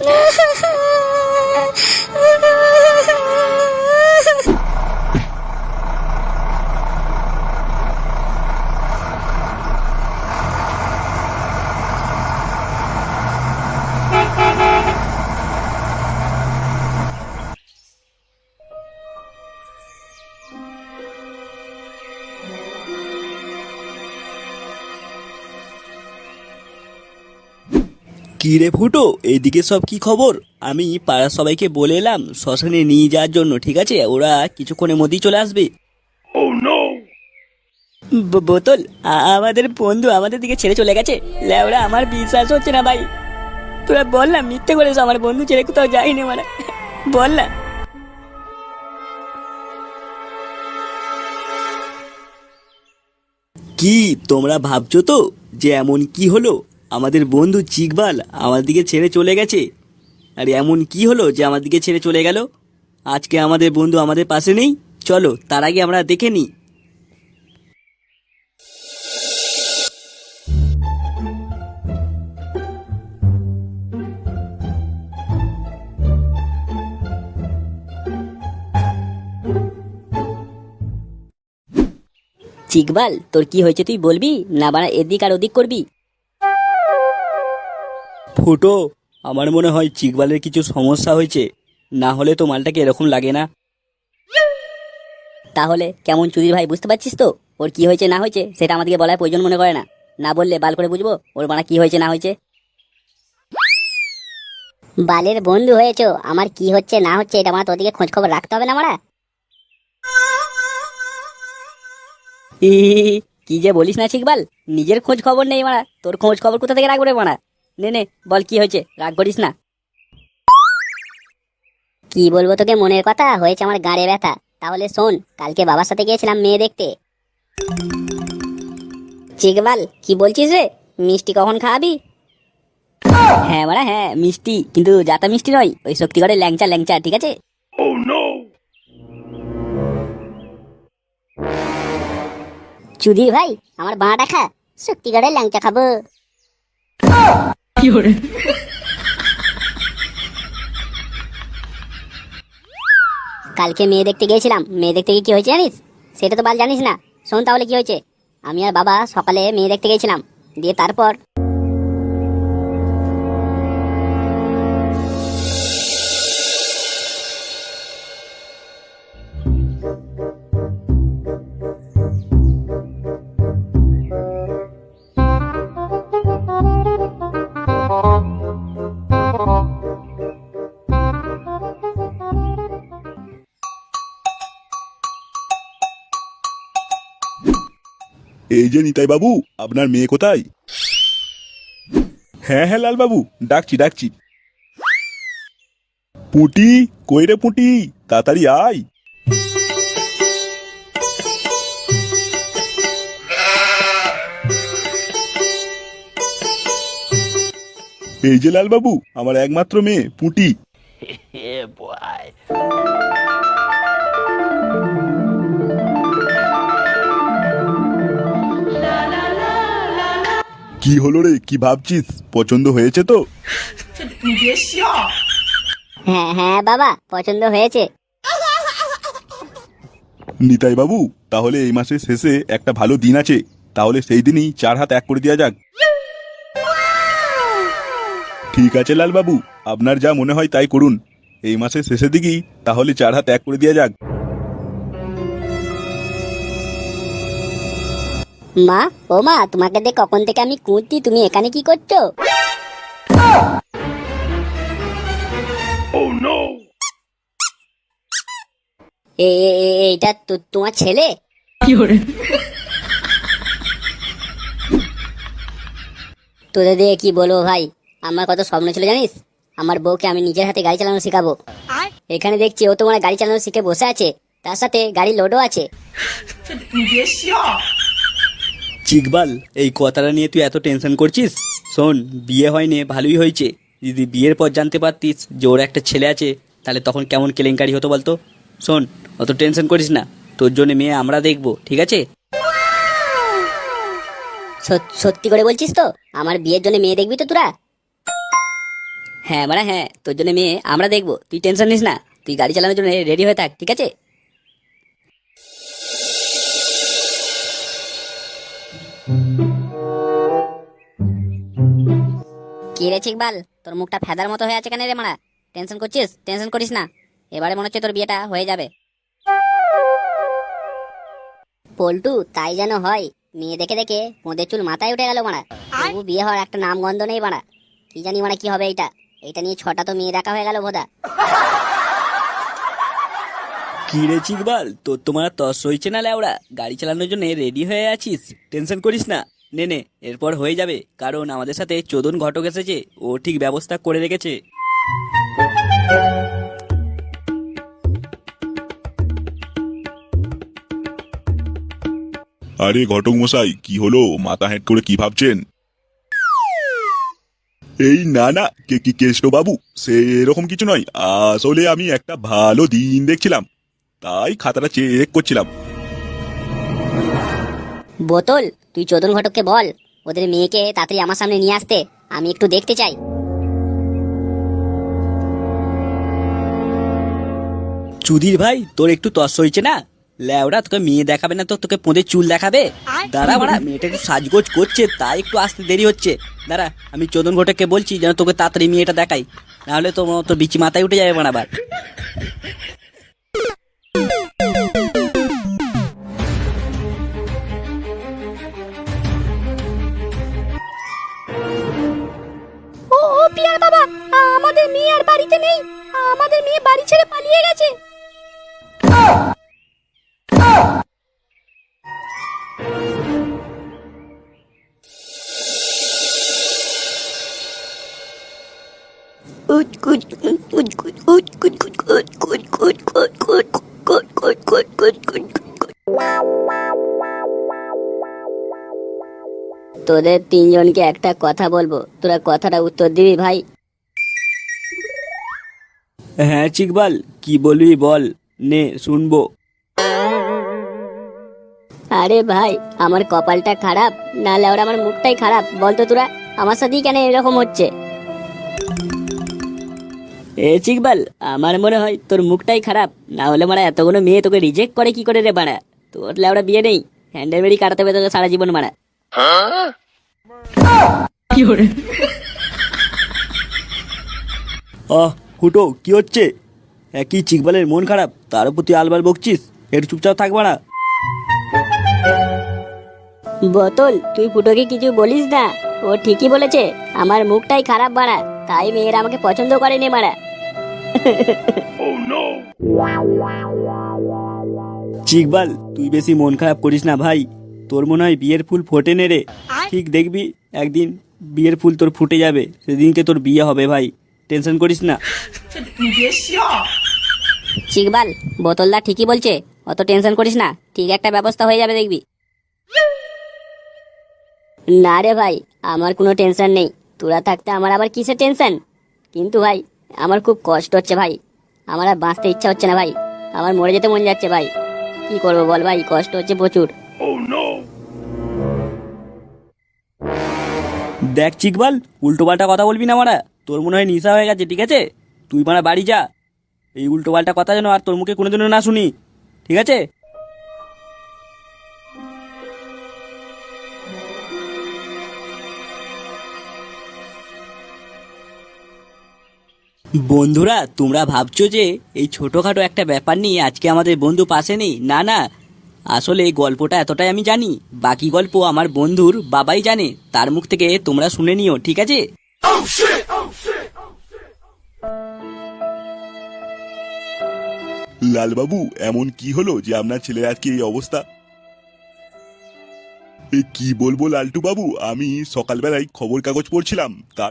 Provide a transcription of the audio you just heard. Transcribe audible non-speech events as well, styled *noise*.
No! *laughs* কি রে ফুটো? এইদিকে সব কি খবর? আমি পাড়ার সবাইকে বলে এলাম শ্মশানে নিয়ে যাওয়ার জন্য ঠিক আছে? ওরা কিছুক্ষণের মধ্যেই চলে আসবে। ব- বোতল আ- আমাদের বন্ধু আমাদের দিকে ছেড়ে চলে গেছে। লেওরা আমার বিশ্বাস হচ্ছে না ভাই। তোরা বল না মিথ্যে করেছ আমার বন্ধু ছেড়ে কোথাও যায়নি মানে। বল না। কি তোমরা ভাবছ তো যে এমন কি হলো? আমাদের বন্ধু চিকবাল আমার দিকে ছেড়ে চলে গেছে। আর এমন কি হলো যে আমার দিকে ছেড়ে চলে গেল? আজকে আমাদের বন্ধু আমাদের পাশে নেই। চলো, তার আগে আমরা দেখে নিই। চিকবাল, তোর কি হয়েছে তুই বলবি? না বাড়া এদিক আর ওদিক করবি? ফুটো আমার মনে হয় চিকবালের কিছু সমস্যা হয়েছে। না হলে তো মালটাকে এরকম লাগে না। তাহলে কেমন চুদির ভাই বুঝতে পারছিস তো? ওর কি হয়েছে না হয়েছে সেটা আমাদেরকে বলার প্রয়োজন মনে করে না। না বললে বাল করে বুঝব ওর বাড়া কি হয়েছে না হয়েছে। বালের বন্ধু হয়েছো আমার কি হচ্ছে না হচ্ছে এটা আমার তোদিকে খোঁজ খবর রাখতে হবে না মারা? ই, কি যে বলিস না চিকবাল নিজের খোঁজ খবর নেই মারা তোর খোঁজ খবর কোথা থেকে রাখব রে মারা? নে নে, বল কি হয়েছে? রাগ করিস না। কি বলব তোকে, মনের কথা? হয়েছে আমার গাড়ে ব্যথা। তাহলে শোন, কালকে বাবার সাথে গিয়েছিলাম মেয়ে দেখতে। চিকবাল, কি বলছিস রে? মিষ্টি কখন খাওয়াবি? হ্যাঁ মারা হ্যাঁ মিষ্টি। কিন্তু যাতা মিষ্টি নয়, ওই শক্তিগড়ের ল্যাংচা ল্যাংচা, ঠিক আছে? চুদির ভাই, আমার বাঁটা খা শক্তিগড়ের ল্যাংচা খাব। কালকে মেয়ে দেখতে গিয়েছিলাম। মেয়ে দেখতে গিয়ে কি হয়েছে জানিস? সেটা তো বাল জানিস না। শোন তাহলে কি হয়েছে? আমি আর বাবা সকালে মেয়ে দেখতে গিয়েছিলাম। দিয়ে তারপর এই যে নিতাই বাবু, আপনার মেয়ে কোথায়? হ্যাঁ হ্যাঁ লালবাবু, ডাকছি ডাকছি। পুটি, কই রে পুটি? তাড়াতাড়ি আয়। এই যে লালবাবু, আমার একমাত্র মেয়ে, পুটি। *laughs* কি হলো রে? কি ভাবছিস? পছন্দ হয়েছে তো? হ্যাঁ হ্যাঁ বাবা পছন্দ হয়েছে। নিতাই বাবু তাহলে এই মাসের শেষে একটা ভালো দিন আছে। তাহলে সেই দিনই চার হাত এক করে দেওয়া যাক। ঠিক আছে লাল বাবু আপনার যা মনে হয় তাই করুন। এই মাসের শেষের দিকেই তাহলে চার হাত এক করে দেওয়া যাক। মা ও মা তোমাকে দেখ কখন থেকে আমি কুঁদছি তুমি এখানে কি করছ? এ এ- এ- এইটা তো- তোমার ছেলে? তোদের দিয়ে কি বলব ভাই? আমার কত স্বপ্ন ছিল জানিস? আমার বউকে আমি নিজের হাতে গাড়ি চালানো শেখাবো। এখানে দেখছি ও তোমার গাড়ি চালানো শিখে বসে আছে। তার সাথে গাড়ি লোডও আছে। চিকবাল এই কথাটা নিয়ে তুই এত টেনশন করছিস? শোন বিয়ে হয়নি ভালোই হয়েছে। যদি বিয়ের পর জানতে পারতিস যে ওর একটা ছেলে আছে তাহলে তখন কেমন কেলেঙ্কারি হতো বলতো? শোন অত টেনশন করিস না। তোর জন্য মেয়ে আমরা দেখব ঠিক আছে? সত- সত্যি করে বলছিস তো? আমার বিয়ের জন্য মেয়ে দেখবি তো তোরা? হ্যাঁ মানে হ্যাঁ তোর জন্য মেয়ে আমরা দেখব। তুই টেনশন নিস না। তুই গাড়ি চালানোর জন্য রেডি হয়ে থাক ঠিক আছে? কি রে চিকবাল? তোর মুখটা ফেদার মতো হয়ে আছে কেন রে মারা? টেনশন করছিস? টেনশন করিস না। এবারে মনে হচ্ছে তোর বিয়েটা হয়ে যাবে। পল্টু তাই যেন হয়। মেয়ে দেখে দেখে মোদের চুল মাথায় উঠে গেল মারা। তবু বিয়ে হওয়ার একটা নাম গন্ধ নেই মারা। কি জানি মানে কি হবে এটা এটা নিয়ে ছটা তো মেয়ে দেখা হয়ে গেল বোধা কি রে চিকবাল? তোর তোমার তস হয়েছে না ল্যাওড়া গাড়ি চালানোর জন্য রেডি হয়ে আছিস। টেনশন করিস না। নে নে এরপর হয়ে যাবে। কারণ আমাদের সাথে চোদন ঘটক এসেছে ও ঠিক ব্যবস্থা করে রেখেছে। আরে ঘটক মশাই কি হলো? মাথা হেঁট করে কি ভাবছেন? এই না না কে কি কেষ্ট বাবু সে এরকম কিছু নয়। আসলে আমি একটা ভালো দিন দেখছিলাম। তাই খাতাটা চেক করছিলাম। বোতল তুই চোদন ঘটককে বল ওদের মেয়েকে তাড়াতাড়ি আমার সামনে নিয়ে আসতে আমি একটু দেখতে চাই। চুদির ভাই তোর একটু তস হয়েছে না? ল্যাওড়া তোকে মেয়ে দেখাবে না তো তোকে পোঁদের চুল দেখাবে? দাঁড়া বাড়া মেয়েটা একটু সাজগোজ করছে তাই একটু আসতে দেরি হচ্ছে। দাঁড়া আমি চোদন ঘটককে বলছি যেন তোকে তাড়াতাড়ি মেয়েটা দেখাই। নাহলে তো তোর বিচি মাথায় উঠে যাবে মারাবার আমাদের মেয়ে আর বাড়িতে নেই আমাদের মেয়ে বাড়ি ছেড়ে পালিয়ে গেছে তোদের তিনজনকে একটা কথা বলব তোরা কথাটা উত্তর দিবি ভাই হ্যাঁ চিকবাল কি বলবি বল? নে শুনব। আরে ভাই আমার কপালটা খারাপ না ওরা আমার মুখটাই খারাপ বলতো তোরা আমার সাথেই কেন এরকম হচ্ছে? এ চিকবাল আমার মনে হয় তোর মুখটাই খারাপ না হলে মারা এতগুলো মেয়ে তোকে রিজেক্ট করে কি করে রে বাড়া? তোর লেওড়া বিয়ে নেই হ্যান্ডেল বেড়ি কাটাতে হবে তোকে সারা জীবন মারা কি আহ ফুটো কি হচ্ছে? একই চিকবালের মন খারাপ তার উপর তুই আলবার বকছিস? একটু চুপচাপ থাকবা না বোতল তুই ফুটোকে কিছু বলিস না। ও ঠিকই বলেছে আমার মুখটাই খারাপ বাড়া তাই মেয়েরা আমাকে পছন্দ করেনি মারা চিকবাল তুই বেশি মন খারাপ করিস না ভাই। তোর মনে হয় বিয়ের ফুল ফোটে নে রে। ঠিক দেখবি একদিন বিয়ের ফুল তোর ফুটে যাবে সেদিনকে তোর বিয়ে হবে ভাই। টেনশন করিস না। চিকবাল বোতলদা ঠিকই বলছে অত টেনশন করিস না ঠিক একটা ব্যবস্থা হয়ে যাবে দেখবি। না রে ভাই আমার কোনো টেনশন নেই তোরা থাকতে আমার আবার কিসের টেনশন? কিন্তু ভাই আমার খুব কষ্ট হচ্ছে ভাই আমার আর বাঁচতে ইচ্ছা হচ্ছে না ভাই আমার মরে যেতে মন যাচ্ছে ভাই কি করব বল ভাই কষ্ট হচ্ছে প্রচুর। দেখ চিকবাল উল্টো পাল্টা কথা বলবি না মারা। তোর মনে হয় নিশা হয়ে গেছে, ঠিক আছে? তুই মারা বাড়ি যা। এই উল্টো পাল্টা কথা যেন আর তোর মুখে কোনোদিনও না শুনি, ঠিক আছে? বন্ধুরা, তোমরা ভাবছ যে এই ছোটোখাটো একটা ব্যাপার নিয়ে আজকে আমাদের বন্ধু পাশে নেই? না না। আসলে এই গল্পটা এতটাই আমি জানি। বাকি গল্প আমার বন্ধুর বাবাই জানে। তার মুখ থেকে তোমরা শুনে নিও, ঠিক আছে? লালবাবু, এমন কি হলো যে আপনার ছেলের আজকে এই অবস্থা? কি বলব লালটু বাবু আমি সকালবেলায় খবর কাগজ পড়ছিলাম, তার